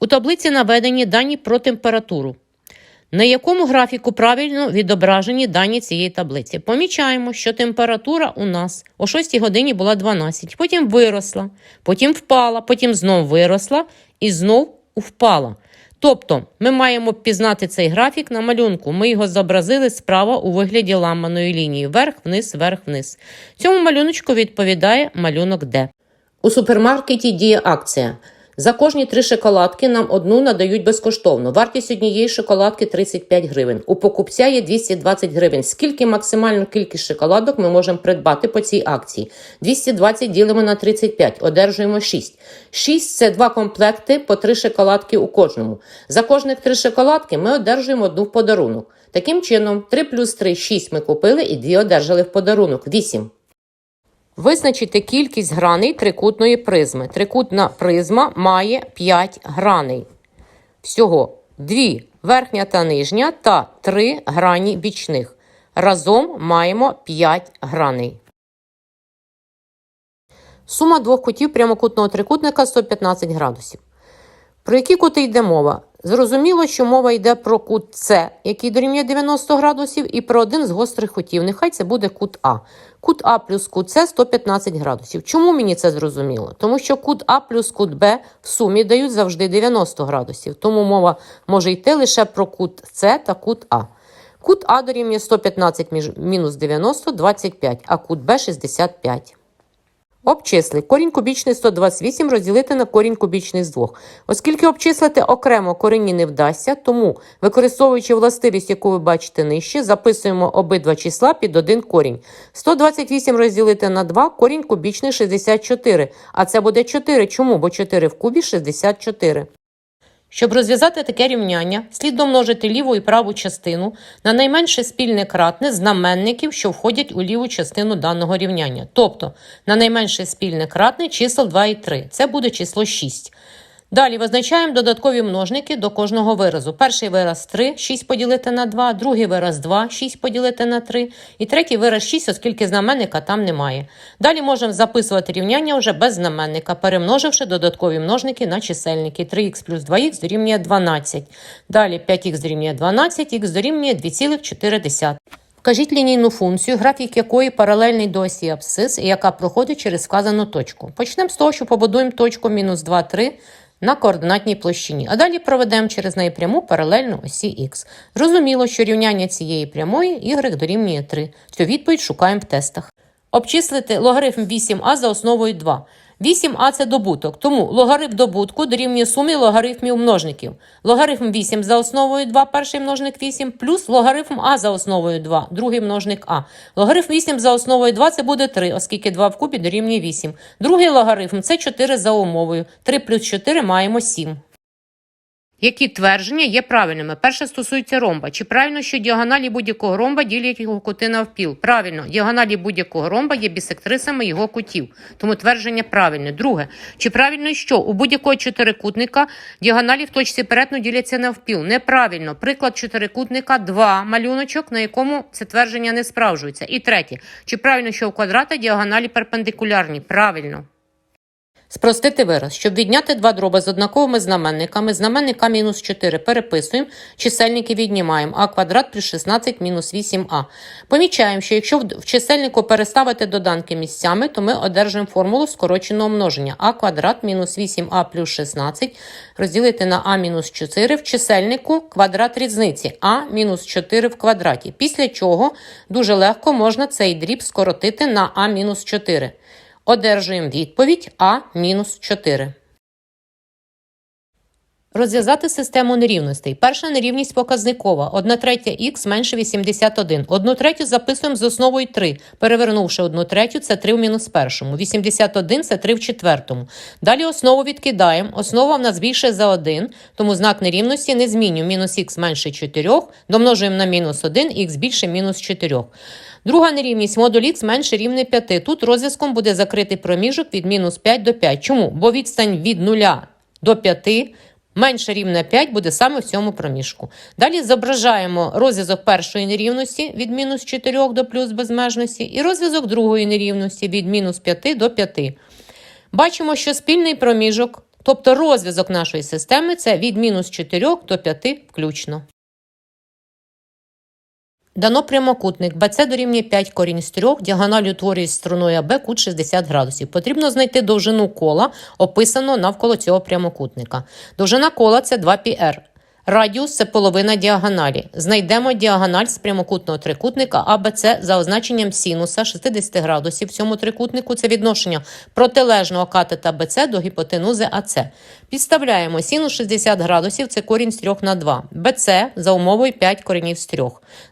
У таблиці наведені дані про температуру. На якому графіку правильно відображені дані цієї таблиці? Помічаємо, що температура у нас о 6 годині була 12, потім виросла, потім впала, потім знов виросла і знов впала. Тобто ми маємо пізнати цей графік на малюнку. Ми його зобразили справа у вигляді ламаної лінії вверх-вниз, вверх-вниз. Цьому малюночку відповідає малюнок Д. У супермаркеті діє акція. За кожні три шоколадки нам одну надають безкоштовно. Вартість однієї шоколадки 35 гривень. У покупця є 220 гривень. Скільки максимальну кількість шоколадок ми можемо придбати по цій акції? 220 ділимо на 35, одержуємо 6. 6 – це два комплекти по три шоколадки у кожному. За кожних три шоколадки ми одержуємо одну в подарунок. Таким чином, 3 плюс 3 – 6 ми купили і 2 одержали в подарунок. 8. Визначити кількість граней трикутної призми. Трикутна призма має 5 граней. Всього 2 верхня та нижня та 3 грані бічних. Разом маємо 5 граней. Сума двох кутів прямокутного трикутника 115 градусів. Про які кути йде мова? Зрозуміло, що мова йде про кут С, який дорівнює 90 градусів, і про один з гострих кутів. Нехай це буде кут А. Кут А плюс кут С 115 градусів. Чому мені це зрозуміло? Тому що кут А плюс кут Б в сумі дають завжди 90 градусів. Тому мова може йти лише про кут С та кут А. Кут А дорівнює 115 мінус 90 – 25, а кут Б – 65. Обчисли. Корінь кубічний 128 розділити на корінь кубічний з 2. Оскільки обчислити окремо корені не вдасться, тому, використовуючи властивість, яку ви бачите нижче, записуємо обидва числа під один корінь. 128 розділити на 2, корінь кубічний 64. А це буде 4. Чому? Бо 4 в кубі 64. Щоб розв'язати таке рівняння, слід домножити ліву і праву частину на найменше спільне кратне знаменників, що входять у ліву частину даного рівняння. Тобто на найменше спільне кратне чисел 2 і 3. Це буде число 6. Далі визначаємо додаткові множники до кожного виразу. Перший вираз 3, 6 поділити на 2, другий вираз 2, 6 поділити на 3, і третій вираз 6, оскільки знаменника там немає. Далі можемо записувати рівняння вже без знаменника, перемноживши додаткові множники на чисельники. 3х плюс 2х дорівнює 12. Далі 5х дорівнює 12, х дорівнює 2,4. Вкажіть лінійну функцію, графік якої паралельний до осі абсцис яка проходить через вказану точку. Почнемо з того, що побудуємо точку мінус 2, 3 на координатній площині, а далі проведемо через неї пряму паралельну осі х. Зрозуміло, що рівняння цієї прямої y дорівнює 3. Цю відповідь шукаємо в тестах. Обчислити логарифм 8а за основою 2. 8а це добуток, тому логарифм добутку дорівнює сумі логарифмів множників. Логарифм 8 за основою 2, перший множник 8, плюс логарифм а за основою 2, другий множник а. Логарифм 8 за основою 2 це буде 3, оскільки 2 в кубі дорівнює 8. Другий логарифм це 4 за умовою. 3 плюс 4 маємо 7. Які твердження є правильними? Перше стосується ромба. Чи правильно, що діагоналі будь-якого ромба ділять його кути навпіл? Правильно, діагоналі будь-якого ромба є бісектрисами його кутів, тому твердження правильне. Друге, чи правильно, що у будь-якого чотирикутника діагоналі в точці перетину діляться навпіл? Неправильно. Приклад чотирикутника 2 малюночок, на якому це твердження не справжується. І третє, чи правильно, що у квадрата діагоналі перпендикулярні? Правильно. Спростити вираз. Щоб відняти два дроби з однаковими знаменниками, знаменника мінус 4 переписуємо, чисельники віднімаємо, а квадрат плюс 16 мінус 8а. Помічаємо, що якщо в чисельнику переставити доданки місцями, то ми одержимо формулу скороченого множення. а квадрат мінус 8а плюс 16 розділити на а мінус 4 в чисельнику квадрат різниці а мінус 4 в квадраті. Після чого дуже легко можна цей дріб скоротити на а мінус 4. Одержуємо відповідь А-4. Розв'язати систему нерівностей. Перша нерівність показникова. 1 третя х менше 81. 1 третю записуємо з основою 3. Перевернувши 1 третю, це 3 в мінус першому. 81 – це 3 в четвертому. Далі основу відкидаємо. Основа в нас більше за 1, тому знак нерівності не змінюємо. Мінус х менше 4. Домножуємо на мінус 1, х більше мінус 4. Друга нерівність модуль х менше рівне 5. Тут розв'язком буде закритий проміжок від мінус 5 до 5. Чому? Бо відстань від 0 до 5 менше рівне 5 буде саме в цьому проміжку. Далі зображаємо розв'язок першої нерівності від мінус 4 до плюс безмежності і розв'язок другої нерівності від мінус 5 до 5. Бачимо, що спільний проміжок Тобто розв'язок нашої системи це від мінус 4 до 5 включно. Дано прямокутник BC дорівнює 5 корінь з 3, діагональ утворює з стороною АБ кут 60 градусів. Потрібно знайти довжину кола, описану навколо цього прямокутника. Довжина кола це 2πr. Радіус це половина діагоналі. Знайдемо діагональ з прямокутного трикутника АБЦ за означенням синуса 60 градусів в цьому трикутнику. Це відношення протилежного катета БЦ до гіпотенузи АЦ. Підставляємо синус 60 градусів це корінь з 3 на 2. БЦ за умовою 5 коренів з 3.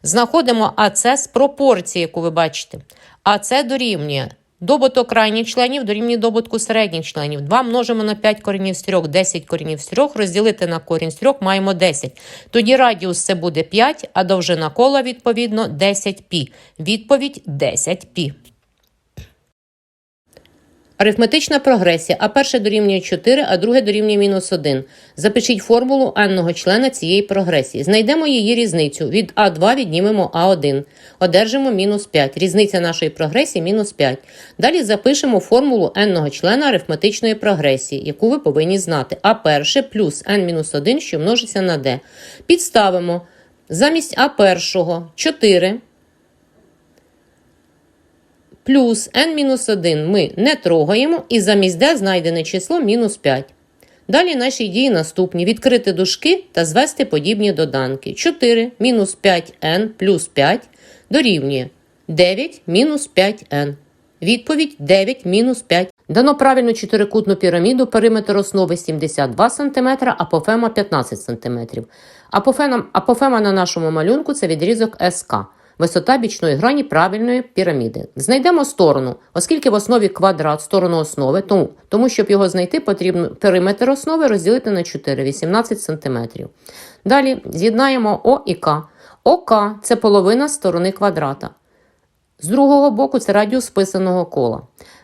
Знаходимо АЦ з пропорції, яку ви бачите. АЦ дорівнює Добуток крайніх членів дорівнює добутку середніх членів. 2 множимо на 5 коренів з 3, 10 коренів з 3, розділити на корінь з 3 маємо 10. Тоді радіус це буде 5, а довжина кола, відповідно, 10π. Відповідь 10π. Арифметична прогресія. А перше дорівнює 4, а друге дорівнює мінус 1. Запишіть формулу n-ного члена цієї прогресії. Знайдемо її різницю. Від А2 віднімемо А1. Одержимо мінус 5. Різниця нашої прогресії мінус 5. Далі запишемо формулу n-ного члена арифметичної прогресії, яку ви повинні знати. А перше плюс n-1, що множиться на d. Підставимо замість А першого 4 плюс n-1 ми не трогаємо і замість d знайдене число мінус 5. Далі наші дії наступні: відкрити дужки та звести подібні доданки. 4 мінус 5n плюс 5 дорівнює 9 мінус 5n. Відповідь 9 мінус 5. Дано правильну чотирикутну піраміду, периметр основи 72 см, апофема 15 см. Апофема, апофема на нашому малюнку це відрізок СК. Висота бічної грані правильної піраміди. Знайдемо сторону, оскільки в основі квадрат сторону основи, тому, тому щоб його знайти, потрібно периметр основи розділити на 4, 18 см. Далі з'єднаємо О і К. ОК це половина сторони квадрата. З другого боку це радіус списаного кола.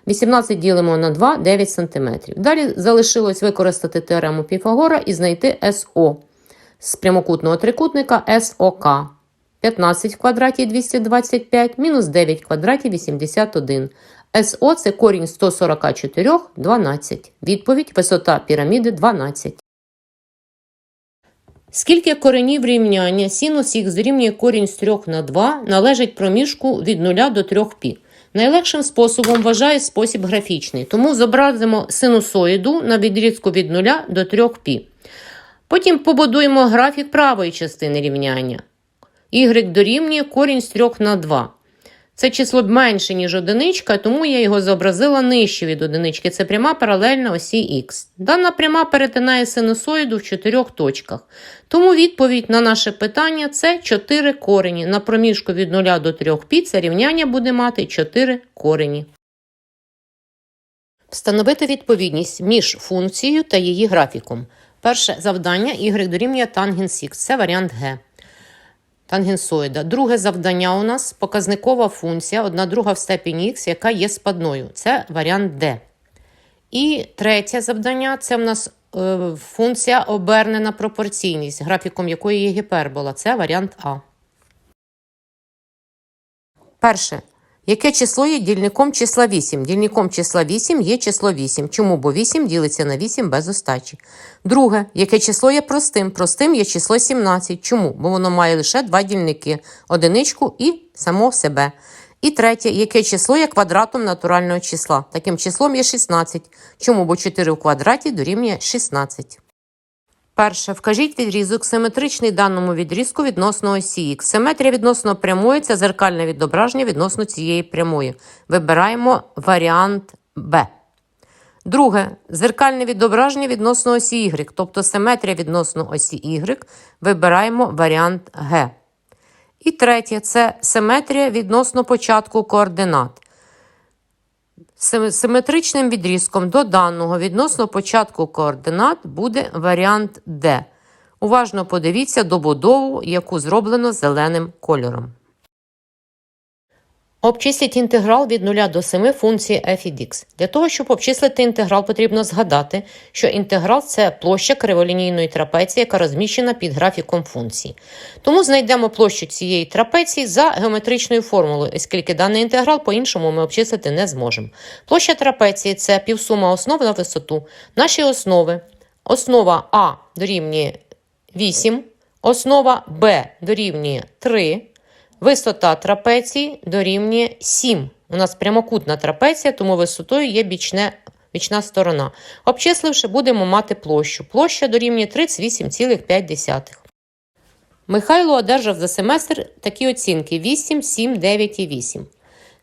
18 ділимо на 2, 9 см. Далі залишилось використати теорему Піфагора і знайти СО з прямокутного трикутника СОК. 15 в квадраті 225 мінус 9 в квадраті 81. СО це корінь 144, 12. Відповідь висота піраміди 12. Скільки коренів рівняння синус х дорівнює корінь з 3 на 2 належить проміжку від 0 до 3 π. Найлегшим способом вважає спосіб графічний, тому зобразимо синусоїду на відрізку від 0 до 3 π. Потім побудуємо графік правої частини рівняння. Y дорівнює корінь з 3 на 2. Це число менше, ніж одиничка, тому я його зобразила нижче від одинички. Це пряма паралельна осі Х. Дана пряма перетинає синусоїду в чотирьох точках. Тому відповідь на наше питання це 4 корені. На проміжку від 0 до 3 пі це рівняння буде мати 4 корені. Встановити відповідність між функцією та її графіком. Перше завдання y дорівнює тангенс х. Це варіант Г тангенсоїда. Друге завдання у нас показникова функція, одна друга в степені х, яка є спадною. Це варіант D. І третє завдання це в нас е, функція обернена пропорційність, графіком якої є гіпербола. Це варіант А. Перше. Яке число є дільником числа 8? Дільником числа 8 є число 8. Чому? Бо 8 ділиться на 8 без остачі. Друге, яке число є простим? Простим є число 17. Чому? Бо воно має лише два дільники одиничку і само себе. І третє, яке число є квадратом натурального числа. Таким числом є 16. Чому? Бо 4 у квадраті дорівнює 16. Перше, вкажіть відрізок симетричний даному відрізку відносно осі Х. Симетрія відносно прямої це зеркальне відображення відносно цієї прямої. Вибираємо варіант Б. Друге, зеркальне відображення відносно осі Y, тобто симетрія відносно осі Y. Вибираємо варіант Г. І третє це симетрія відносно початку координат. Симетричним відрізком до даного відносно початку координат буде варіант D. Уважно подивіться добудову, яку зроблено зеленим кольором. Обчисліть інтеграл від 0 до 7 функції f від x. Для того, щоб обчислити інтеграл, потрібно згадати, що інтеграл це площа криволінійної трапеції, яка розміщена під графіком функції. Тому знайдемо площу цієї трапеції за геометричною формулою, оскільки даний інтеграл по-іншому ми обчислити не зможемо. Площа трапеції це півсума основ на висоту. Наші основи. Основа А дорівнює 8, основа Б дорівнює 3. Висота трапеції дорівнює 7. У нас прямокутна трапеція, тому висотою є бічне, бічна сторона. Обчисливши, будемо мати площу. Площа дорівнює 38,5. Михайло одержав за семестр такі оцінки 8, 7, 9 і 8.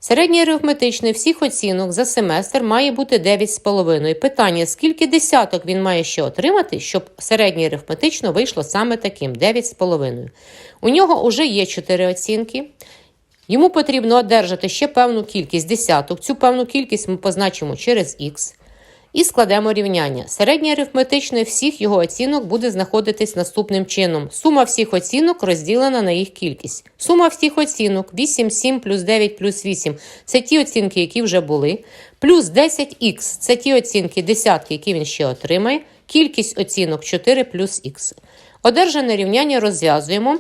Середній арифметичний всіх оцінок за семестр має бути 9,5. Питання, скільки десяток він має ще отримати, щоб середній арифметично вийшло саме таким 9,5. У нього вже є 4 оцінки. Йому потрібно одержати ще певну кількість десяток. Цю певну кількість ми позначимо через х. І складемо рівняння. Середнє арифметичне всіх його оцінок буде знаходитись наступним чином. Сума всіх оцінок розділена на їх кількість. Сума всіх оцінок 8, 7 плюс 9 плюс 8 це ті оцінки, які вже були. Плюс 10х це ті оцінки десятки, які він ще отримає. Кількість оцінок 4 плюс х. Одержане рівняння розв'язуємо.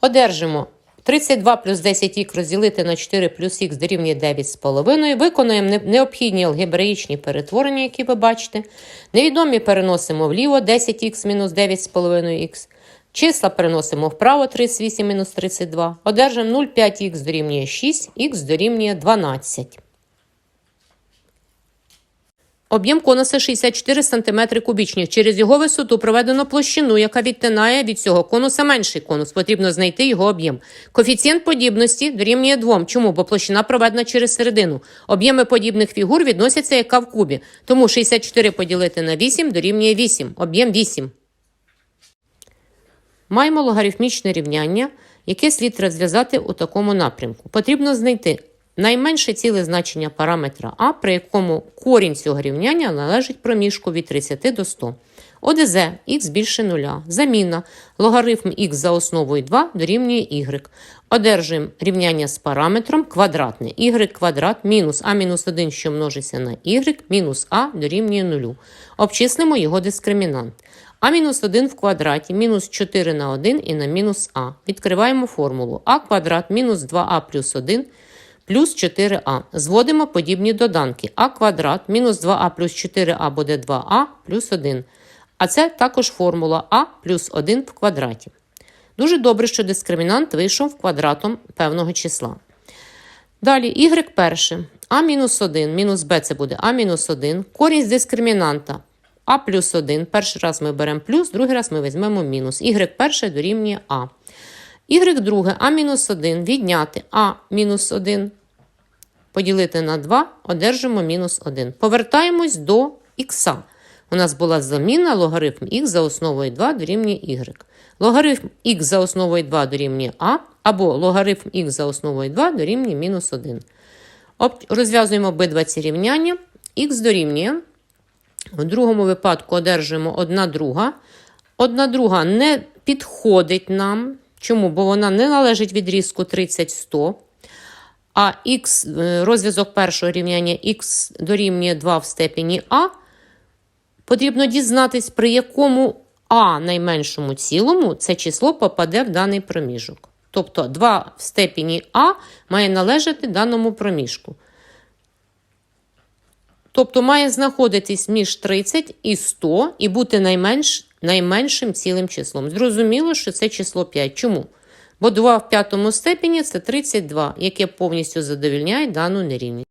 Одержимо 32 плюс 10х розділити на 4 плюс х дорівнює 9,5. Виконуємо необхідні алгебраїчні перетворення, які ви бачите. Невідомі переносимо вліво 10х мінус 9,5х. Числа переносимо вправо 38 мінус 32. Одержимо 0,5х дорівнює 6, х дорівнює 12. Об'єм конуса 64 см кубічні. Через його висоту проведено площину, яка відтинає від цього конуса менший конус. Потрібно знайти його об'єм. Коефіцієнт подібності дорівнює 2. Чому? Бо площина проведена через середину. Об'єми подібних фігур відносяться яка в кубі. Тому 64 поділити на 8 дорівнює 8. Об'єм 8. Маємо логарифмічне рівняння, яке слід розв'язати у такому напрямку. Потрібно знайти найменше ціле значення параметра А, при якому корінь цього рівняння належить проміжку від 30 до 100. ОДЗ х більше 0. Заміна. Логарифм х за основою 2 дорівнює y. Одержуємо рівняння з параметром квадратне. y квадрат мінус а мінус 1, що множиться на y, мінус а дорівнює 0. Обчислимо його дискримінант. А мінус 1 в квадраті мінус 4 на 1 і на мінус а. Відкриваємо формулу. а квадрат мінус 2а плюс 1 плюс 4а. Зводимо подібні доданки. а квадрат мінус 2а плюс 4а буде 2а плюс 1. А це також формула а плюс 1 в квадраті. Дуже добре, що дискримінант вийшов квадратом певного числа. Далі y перше. А мінус 1 мінус b це буде а мінус 1. Корінь з дискримінанта а плюс 1. Перший раз ми беремо плюс, другий раз ми візьмемо мінус. y перше дорівнює а. Y друге а мінус 1 відняти а мінус 1 поділити на 2, одержимо мінус 1. Повертаємось до х. У нас була заміна логарифм х за основою 2 дорівнює y. Логарифм х за основою 2 дорівнює а, або логарифм х за основою 2 дорівнює мінус 1. Розв'язуємо обидва ці рівняння. х дорівнює. В другому випадку одержуємо 1 друга. 1 друга не підходить нам. Чому? Бо вона не належить відрізку 30-100. А х, е, розв'язок першого рівняння х дорівнює 2 в степені а. Потрібно дізнатись, при якому а найменшому цілому це число попаде в даний проміжок. Тобто 2 в степені а має належати даному проміжку. Тобто має знаходитись між 30 і 100 і бути найменш, найменшим цілим числом. Зрозуміло, що це число 5. Чому? Бо 2 в п'ятому степені це 32, яке повністю задовільняє дану нерівність.